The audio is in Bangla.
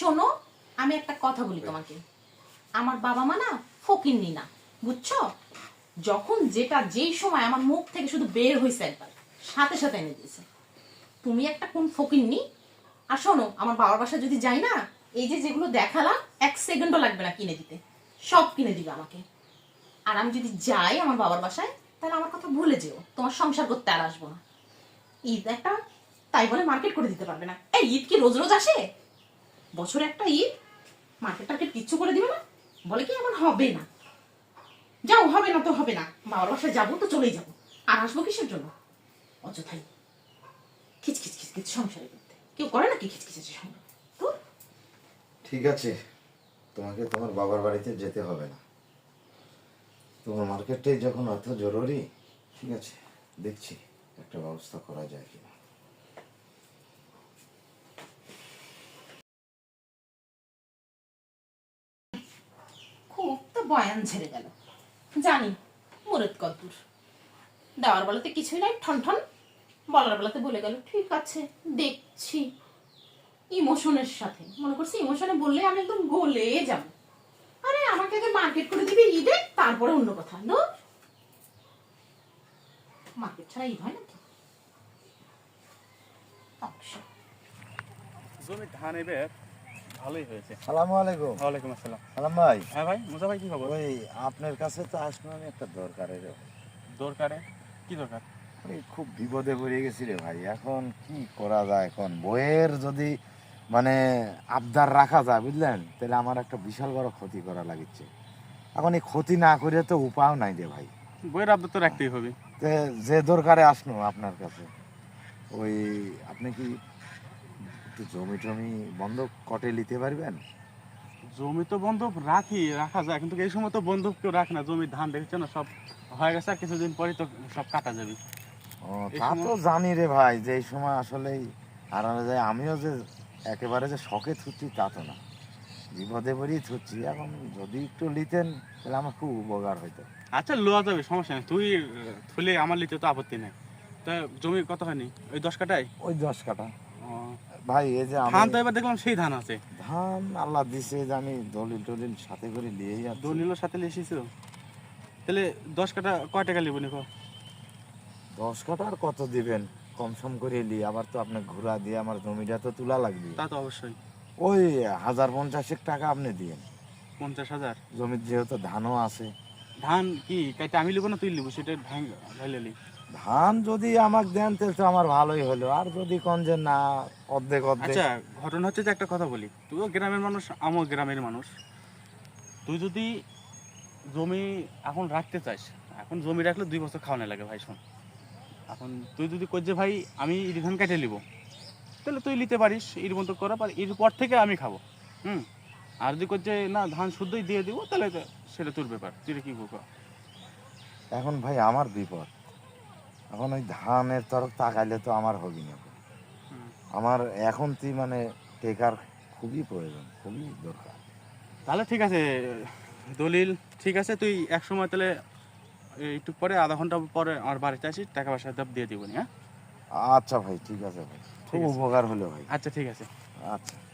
শোনো, আমি একটা কথা বলি তোমাকে। আমার বাবা মা না ফকিন্নি না বুঝছ? যখন যেটা যেই সময় আমার মুখ থেকে শুধু বের হয়েছে একবার, সাথে সাথে এনে দিয়েছে। তুমি একটা কোন ফকিন্নি আর শোনো, আমার বাবার বাসায় যদি যাই না, এই যে যেগুলো দেখালাম, এক সেকেন্ডও লাগবে না কিনে দিতে। সব কিনে দিবে আমাকে। আর আমি যদি যাই আমার বাবার বাসায়, তাহলে আমার কথা ভুলে যেও। তোমার সংসার করতে আর আসব না। ঈদ একটা, তাই বলে মার্কেট করে দিতে পারবে না। এই ঈদ কি রোজ রোজ আসে? বছরে একটা ঈদ মার্কেট টার্কেট কিচ্ছু করে দিবে না? বলে কি এমন হবে না? যাও, হবে না তো হবে না। বাবার বাসায় যাব তো চলেই যাব। আর আসব কিসের জন্য? অযথাই খিচখিচ খিচখিচ সংসারে করতে। কেউ করে নাকি খিচখিচের সঙ্গে? তো ঠিক আছে। তোমাকে তোমার বাবার বাড়িতে যেতে হবে না। তোমার মার্কেটটাই যখন অত জরুরি, ঠিক আছে, দেখছি একটা ব্যবস্থা করা যায় কিনা খুব তো বয়ান ছেড়ে গেল। জানি মুরত কদ্দুর। দেওয়ার বেলাতে কিছুই নাই, ঠন ঠন। বলার বেলাতে বলে গেল, ঠিক আছে, দেখছি। ইমোশনের সাথে, মনে করছি ইমোশনে বললে আমি একদম গলে যাব। আরে, আমাকে আগে মার্কেট করে দিবি ঈদে, তারপরে অন্য কথা, নো? মার্কেট ছাড়া ঈদ হয় না জমি ধান এবার ভালোই হয়েছে। আলাইকুম। ওয়ালাইকুম আসসালাম। সালাম ভাই। হ্যাঁ ভাই কি খবর? ওই আপনার কাছে তো একটা দরকারের দরকারে? কি দরকার? খুব বিপদে পড়ে গেছি রে ভাই। এখন কি করা যায়? এখন বইয়ের যদি মানে আবদার রাখা যায় বুঝলেন? তাহলে আমার একটা বিশাল বড় ক্ষতি করা লাগছে এখন এই ক্ষতি না করে তো উপায় নাই রে ভাই। বইয়ের আবদার তো রাখতেই হবে। যে দরকারে আসনো আপনার কাছে ওই আপনি কি একটু জমি টমি বন্ধক কটে নিতে পারবেন? জমি তো বন্ধক রাখি রাখা যায়। কিন্তু এই সময় তো বন্ধক কেউ রাখে না। জমির ধান দেখছে না? সব হয়ে গেছে আর কিছুদিন পরে তো সব কাটা যাবে। ও তা তো জানি রে ভাই যে এই সময় আসলেই হারানো যায়। আমিও যে একেবারে যে শখে থুচ্ছি তা তো না। বিপদে পড়েই থুচ্ছি এখন যদি একটু নিতেন তাহলে আমার খুব উপকার হইতো। আচ্ছা লোয়া যাবে সমস্যা নেই। তুই ফুলে আমার লিতে তো আপত্তি নেই। তা জমি কত হয়নি? ওই দশ কাটাই ওই দশ কাটা। ভাই এই যে ধান তো এবার দেখলাম সেই ধান আছে। ধান আল্লাহ দিছে যে আমি দলিল টলিল সাথে করে নিয়েই যাচ্ছি। দলিলও সাথে এসেছিল তাহলে দশ কাটা কয় টাকা লিব নিকো দশ কাটা আর কত দিবেন? কম সম করে লি আবার তো আপনার ঘোরা দিয়ে আমার জমিটা তো তোলা লাগবে। তা তো অবশ্যই। ওই হাজার পঞ্চাশেক টাকা আপনি দিয়েন। পঞ্চাশ হাজার? জমির যেহেতু ধানও আছে। ধান কি? কাইতে আমি লিব না তুই লিব? সেটা ভাঙ ভাইলে ধান যদি আমাকে দেন তাহলে তো আমার ভালোই হলো। আর যদি কোন যে না অর্ধেক অর্ধেক। আচ্ছা ঘটনা হচ্ছে যে একটা কথা বলি। তুইও গ্রামের মানুষ আমিও গ্রামের মানুষ। তুই যদি জমি এখন রাখতে চাস এখন জমি রাখলে দুই বছর খাওয়ানো লাগে ভাই শোন। এখন তুই যদি কই যে ভাই আমি ইরি ধান কেটে নিব। তাহলে তুই নিতে পারিস এর মতো করা পার এর পর থেকে আমি খাব। হুম? আর যদি কই যে না ধান শুদ্ধই দিয়ে দিব তাহলে সেটা তোর ব্যাপার। তুই কি করব এখন ভাই আমার বিপদ। এখন ওই ধানের তরফ তাকাইলে তো আমার হবি না। আমার এখন তুই মানে টেকার খুবই প্রয়োজন খুবই দরকার। তাহলে ঠিক আছে দলিল ঠিক আছে তুই এক সময় তাহলে একটু পরে আধা ঘণ্টা পরে আমার বাড়িতে আসিস টাকা পয়সা দিয়ে দিব হ্যাঁ? আচ্ছা ভাই ঠিক আছে ভাই। খুব। উপকার হলো ভাই। আচ্ছা ঠিক আছে। আচ্ছা।